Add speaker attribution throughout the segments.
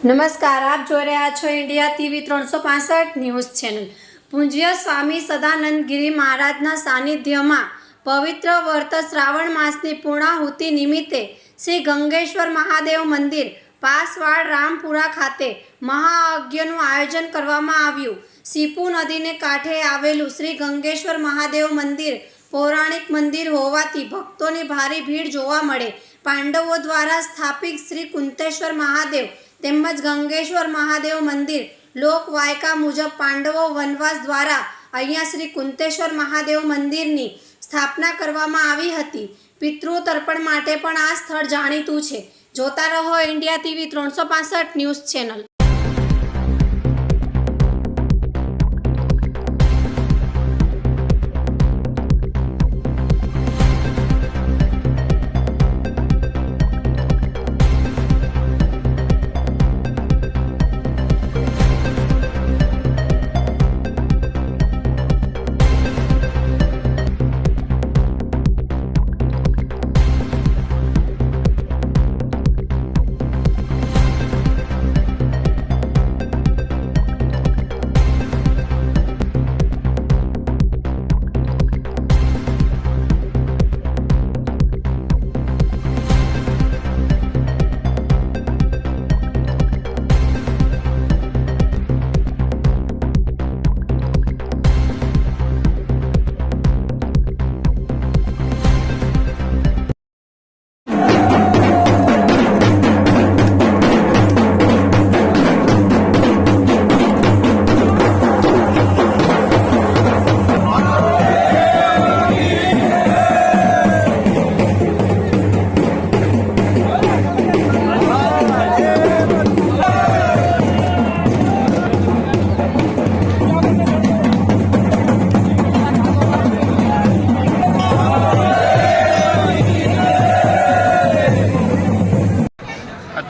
Speaker 1: નમસ્કાર, આપ જોઈ રહ્યા છો ઇન્ડિયા ટીવી ત્રણસો પાસઠ ન્યૂઝ ચેનલ. પૂજ્ય સ્વામી સદાનંદ ગિરી મહારાજના સાનિધ્યમાં પવિત્ર વર્ત શ્રાવણ માસની પૂર્ણાહુતિ નિમિત્તે શ્રી ગંગેશ્વર મહાદેવ મંદિર પાસવાડ રામપુરા ખાતે મહાયજ્ઞનું આયોજન કરવામાં આવ્યું. સીપુ નદીને કાંઠે આવેલું શ્રી ગંગેશ્વર મહાદેવ મંદિર પૌરાણિક મંદિર હોવાથી ભક્તોની ભારે ભીડ જોવા મળે. પાંડવો દ્વારા સ્થાપિત શ્રી કુંતેશ્વર મહાદેવ તેમજ ગંગેશ્વર મહાદેવ મંદિર લોકવાયકા મુજબ પાંડવો વનવાસ દ્વારા અહીંયા શ્રી કુંતેશ્વર મહાદેવ મંદિરની સ્થાપના કરવામાં આવી હતી. પિતૃ તર્પણ માટે પણ આ સ્થળ જાણીતું છે. જોતા રહો ઇન્ડિયા ટીવી ત્રણસો ન્યૂઝ ચેનલ.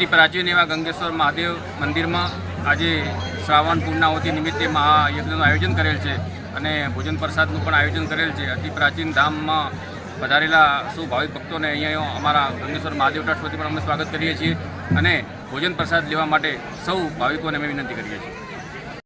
Speaker 2: અતિ પ્રાચીન એવા ગંગેશ્વર મહાદેવ મંદિરમાં આજે શ્રાવણ પૂર્ણાવતી નિમિત્તે મહાયજ્ઞનું આયોજન કરેલ છે અને ભોજન પ્રસાદનું પણ આયોજન કરેલ છે. અતિ પ્રાચીન ધામમાં પધારેલા સૌ ભાવિક ભક્તોને અહીંયા અમારા ગંગેશ્વર મહાદેવ ટ્રસ્ટ વતી પણ અમે સ્વાગત કરીએ છીએ અને ભોજન પ્રસાદ લેવા માટે સૌ ભાવિકોને અમે વિનંતી કરીએ છીએ.